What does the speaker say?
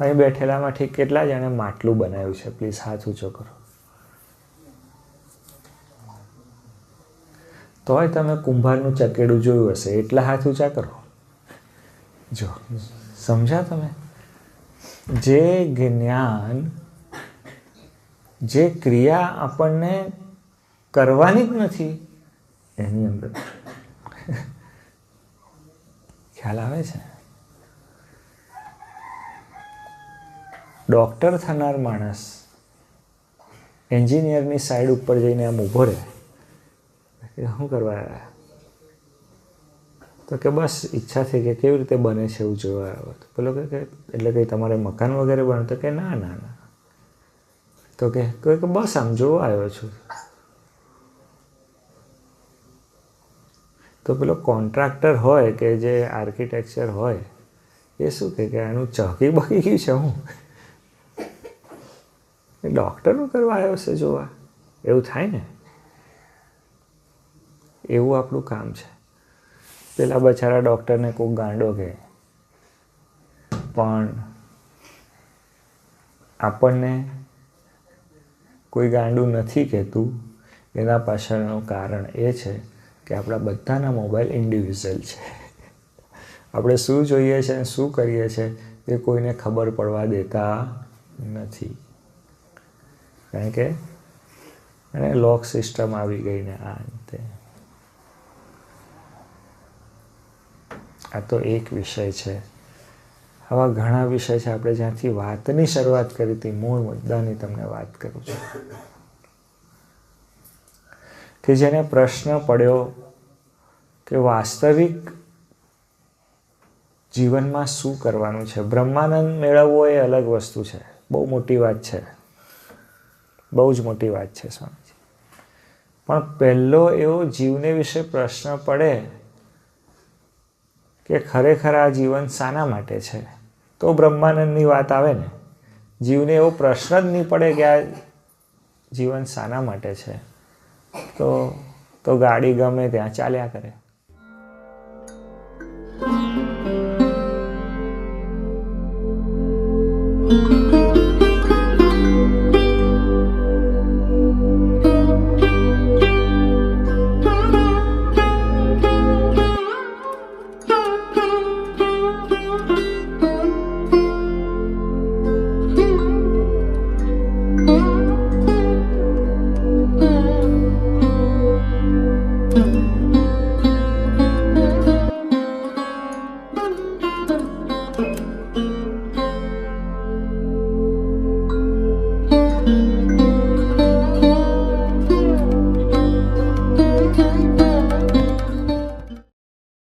અહીં બેઠેલામાંથી કેટલા જણે માટલું બનાવ્યું છે? પ્લીઝ હાથ ઊંચો કરો. તોય તમે કુંભારનું ચકેડું જોયું હશે, એટલા હાથ ઊંચા કરો. જો, સમજ્યા તમે? જે જ્ઞાન, જે ક્રિયા આપણને કરવાની જ નથી, એની અંદર. ખ્યાલ આવે છે? ડૉક્ટર થનાર માણસ એન્જિનિયરની સાઈડ ઉપર જઈને આમ ઊભો રહે. કે શું કરવા તો કે બસ ઈચ્છા થઈ કે કેવી રીતે બને છે એવું જોવા આવ્યો. તો પેલો કે કે એટલે કંઈ તમારે મકાન વગેરે બને તો કે ના ના ના. તો કે કે બસ આમ જોવા આવ્યો છું. તો પેલો કોન્ટ્રાક્ટર હોય કે જે આર્કિટેક્ચર હોય, એ શું કે આનું ચહકી બકી ગયું છે હું. ડૉક્ટરનું કરવા આવ્યો છે જોવા. એવું થાય ને? એવું આપણું કામ છે. પેલા બચારા ડૉક્ટરને કોઈ ગાંડો કહે. પણ આપણને કોઈ ગાંડું નથી કહેતું. એના પાછળનું કારણ એ છે કે આપણા બધાના મોબાઈલ ઇન્ડિવિજ્યુઅલ છે. આપણે શું જોઈએ છે અને શું કરીએ છીએ એ કોઈને ખબર પડવા દેતા નથી. કારણ કે, અને લોક સિસ્ટમ આવી ગઈ ને આ અંતે. આ તો એક વિષય છે. આવા ઘણા વિષય છે, આપણે જ્યાંથી વાતની શરૂઆત કરી હતી, મૂળ મુદ્દાની તમને વાત કરું છું. કે જેને પ્રશ્ન પડ્યો કે વાસ્તવિક જીવનમાં શું કરવાનું છે? બ્રહ્માનંદ મેળવવો એ અલગ વસ્તુ છે. બહુ મોટી વાત છે. બહુ જ મોટી વાત છે, સ્વામીજી. પણ પહેલો એવો જીવને વિશે પ્રશ્ન પડે કે ખરેખર આ જીવન શાના માટે છે? તો બ્રહ્માનંદની વાત આવે ને. જીવને એવો પ્રશ્ન જ નહીં પડે કે આ જીવન શાના માટે છે. તો તો ગાડી ગમે ત્યાં ચાલ્યા કરે. thank you